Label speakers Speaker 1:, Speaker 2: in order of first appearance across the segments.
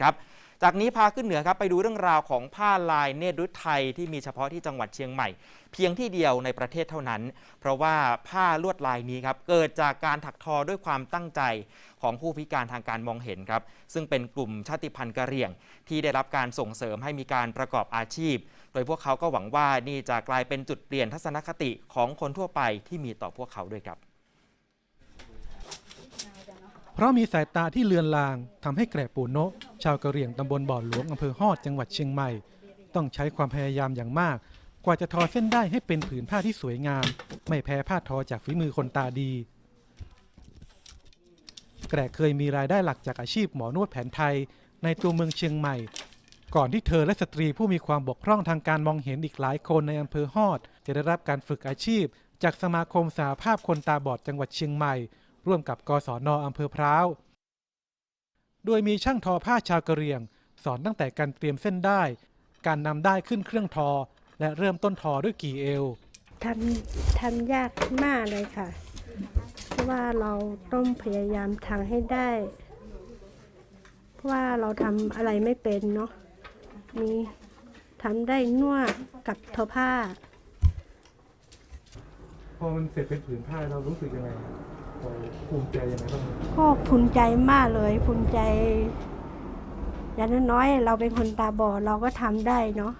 Speaker 1: ครับจากนี้พาขึ้นเหนือครับไปดูเรื่องราวของผ้าลายเนตรฤทัยที่มีเฉพาะที่จังหวัดเชียงใหม่ เพียงที่เดียวในประเทศเท่านั้น เพราะว่าผ้าลวดลายนี้ครับเกิดจากการถักทอด้วยความตั้งใจของผู้พิการทางการมองเห็นครับซึ่งเป็นกลุ่มชาติพันธุ์กะเหรี่ยง ที่ได้รับการส่งเสริมให้มีการประกอบอาชีพ โดยพวกเขาก็หวังว่านี่จะกลายเป็นจุดเปลี่ยนทัศนคติของคนทั่วไปที่มีต่อพวกเขาด้วยครับ
Speaker 2: เพราะมีสายตาที่เลือนลางทำให้แกรปูโนะชาวกะเหรี่ยงตำบลบ่อหลวงอำเภอฮอดจังหวัดเชียงใหม่ ต้องใช้ความพยายามอย่างมาก กว่าจะทอเส้นได้ให้เป็นผืนผ้าที่สวยงาม ไม่แพ้ผ้าทอจากฝีมือคนตาดี แกรเคยมีรายได้หลักจากอาชีพหมอนวดแผนไทย ในตัวเมืองเชียงใหม่ ก่อนที่เธอและสตรีผู้มีความบกพร่องทางการมองเห็นอีกหลายคนในอำเภอฮอด จะได้รับการฝึกอาชีพ จากสมาคมสหภาพคนตาบอดจังหวัดเชียงใหม่ ร่วมกับกศนอำเภอพร้าว โดยมีช่างทอผ้าชาวกะเหรี่ยง สอนตั้งแต่การเตรียมเส้นได้ การนำได้ขึ้นเครื่องทอ และเริ่มต้นทอด้วยกี่เอว
Speaker 3: ทำทำยากมากเลยค่ะ เพราะว่าเราต้องพยายามทำให้ได้ เพราะว่าเราทำอะไรไม่เป็นเนาะ มีทำได้นวดกับทอผ้า
Speaker 2: พอมันเสร็จเป็นผืนผ้าเรารู้สึกยังไง ภูมิใจยังไงบ้าง
Speaker 3: ก็ภูมิใจมากเลย ภูมิใจ อย่างน้อยๆเราเป็นคนตาบอดเราก็ทำได้เนาะ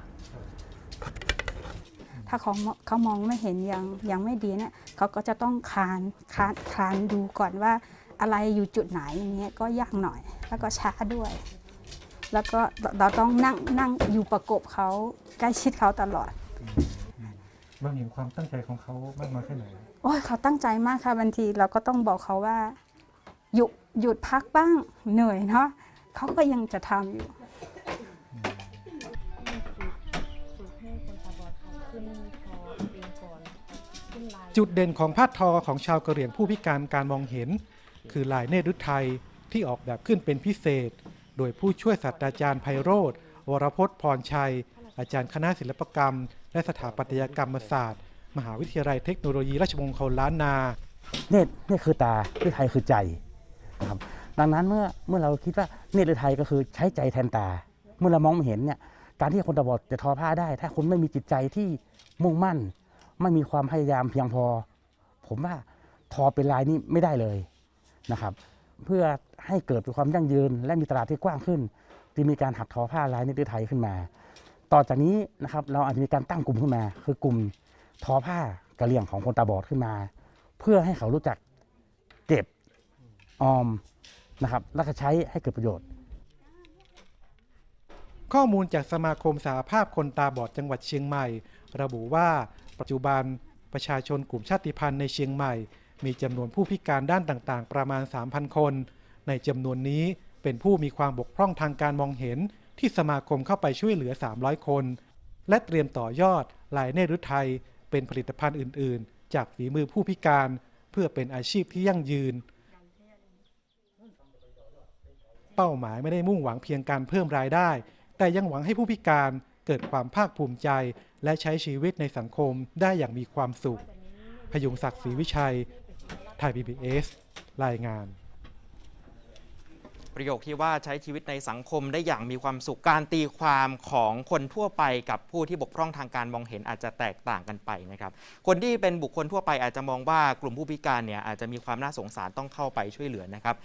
Speaker 4: ถ้าเขาเขามองไม่เห็นยังยังไม่ดีเนี่ยเขาก็จะต้องคลานคลานคลานดูก่อนว่าอะไรอยู่จุดไหนอย่างเงี้ยก็ยากหน่อย แล้วก็ช้าด้วย แล้วก็เราต้องนั่งนั่งอยู่ประกบเขาใกล้ชิดเขาตลอด
Speaker 2: มันเห็นความตั้งใจของเขามากน้อยแค่ไหน
Speaker 4: โอ้ยเขาตั้งใจมากค่ะบางทีเราก็ต้องบอกเขาว่า หยุดหยุดพักบ้างเหนื่อยเนาะเขาก็ยังจะทำอยู่
Speaker 2: จุดเด่นของผ้าทอของชาวกะเหรี่ยงผู้พิการการมองเห็น คือลายเนตรฤทัยที่ออกแบบขึ้นเป็นพิเศษ โดยผู้ช่วยศาสตราจารย์ไพโรธวรพจน์พรชัย อาจารย์คณะศิลปกรรม และสถาปัตยกรรมศาสตร์ มหาวิทยาลัยเทคโนโลยีราชมงคลล้านนา
Speaker 5: เนตเนตรคือตาฤทัยคือใจนะครับดังนั้นเมื่อเมื่อเราคิดว่าเนตรฤทัยก็คือใช้ใจแทนตา เมื่อเรามองไม่เห็นเนี่ยการที่คนตาบอดจะทอผ้าได้ ถ้าคุณไม่มีจิตใจที่มุ่งมั่น ไม่มีความพยายามเพียงพอ ผมว่าทอเป็นลายนี่ไม่ได้เลยนะครับ เพื่อให้เกิดความยั่งยืนและมีตลาดที่กว้างขึ้นจึงมีการหัดทอผ้าลายเนตรฤทัยขึ้นมา ต่อจากนี้นะครับเราอาจจะมีการตั้งกลุ่มขึ้นมา คือกลุ่มทอผ้ากระเหลี่ยงของคนตาบอดขึ้นมา เพื่อให้เขารู้จักเก็บออมนะครับแล้วก็ใช้ให้เกิดประโยชน์
Speaker 2: ข้อมูลจากสมาคมสหภาพคนตาบอดจังหวัดเชียงใหม่ ระบุว่าปัจจุบันประชาชนกลุ่มชาติพันธุ์ในเชียงใหม่ มีจำนวนผู้พิการด้านต่างๆ ประมาณ 3,000 คน ในจำนวนนี้เป็นผู้มีความบกพร่องทางการมองเห็น ที่สมาคมเข้าไปช่วยเหลือ 300 คน และเตรียมต่อยอดลายเนตรฤทัยเป็นผลิตภัณฑ์อื่น ๆ จากฝีมือผู้พิการ เพื่อเป็นอาชีพที่ยั่งยืน เป้าหมายไม่ได้มุ่งหวังเพียงการเพิ่มรายได้ แต่ยังหวังให้ผู้พิการเกิดความภาคภูมิใจ และใช้ชีวิตในสังคมได้อย่างมีความสุข พยุงศักดิ์ศรีวิชัย ไทย PBS รายงาน
Speaker 1: ประโยคที่ว่าใช้ชีวิตในสังคมได้อย่างมีความสุขการตีความของคนทั่วไปกับผู้ที่บกพร่องทางการมองเห็นอาจจะแตกต่างกันไปนะครับ คนที่เป็นบุคคลทั่วไปอาจจะมองว่ากลุ่มผู้พิการเนี่ยอาจจะมีความน่าสงสารต้องเข้าไปช่วยเหลือนะครับ